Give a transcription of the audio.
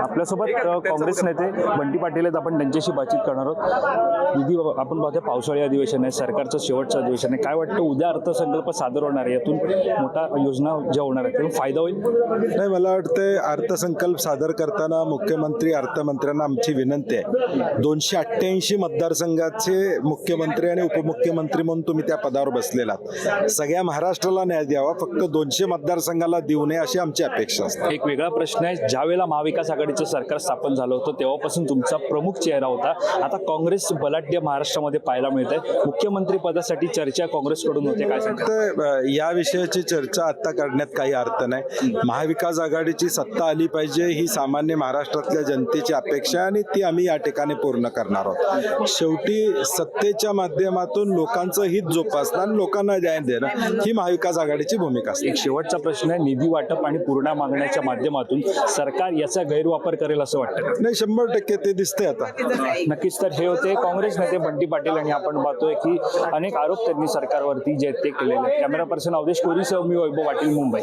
आपल्यासोबत काँग्रेस नेते बंटी पाटील आहेत. आपण त्यांच्याशी बातचीत करणार आहोत. निधी आपण पाहतोय पावसाळी अधिवेशन आहे सरकारचं शेवटचं अधिवेशन आहे. काय वाटतं उद्या अर्थसंकल्प सादर होणार आहे? यातून मोठा योजना ज्या होणार आहेत त्यातून फायदा होईल? नाही मला वाटतंय अर्थसंकल्प सादर करताना मुख्यमंत्री अर्थमंत्र्यांना आमची विनंती आहे. दोनशे अठ्ठ्याऐंशी मतदारसंघाचे मुख्यमंत्री आणि उपमुख्यमंत्री म्हणून तुम्ही त्या पदावर बसलेला. सगळ्या महाराष्ट्राला न्याय द्यावा. फक्त दोनशे मतदारसंघाला देऊ नये अशी आमची अपेक्षा असते. एक वेगळा प्रश्न आहे. ज्या वेळेला महाविकास आघाडीचं सरकार स्थापन झालं होतं तेव्हापासून तुमचा प्रमुख चेहरा होता. आता काँग्रेस बलाढ्य महाराष्ट्रामध्ये पाहायला मिळत आहे मुख्यमंत्री पदासाठी चर्चा काँग्रेसकडून होते काय सांगता तर अ, या विषयाची चर्चा आता करण्यात काही अर्थ नाही. महाविकास आघाडीची सत्ता आली पाहिजे ही सामान्य महाराष्ट्रातल्या जनतेची अपेक्षा आणि ती आम्ही या ठिकाणी पूर्ण करणार आहोत. शेवटी सत्तेच्या माध्यमातून लोकांचं हित जोपासणं आणि लोकांना न्याय देणं ही महाविकास आघाडीची भूमिका असते. एक शेवटचा प्रश्न आहे निधी वाटप आणि पूर्ण मागण्याच्या माध्यमातून सरकार याचा गैरवापर करेल असं वाटतं? नाही शंभर टक्के ते दिसतंय आता. नक्कीच तर हे होते काँग्रेस नेते बंटी पाटील आणि आपण पाहतोय की अनेक आरोप त्यांनी सरकारवरती जे ते केलेले कॅमेरा पर्सन अवधेश कोरीसह मी वैभव पाटील मुंबई.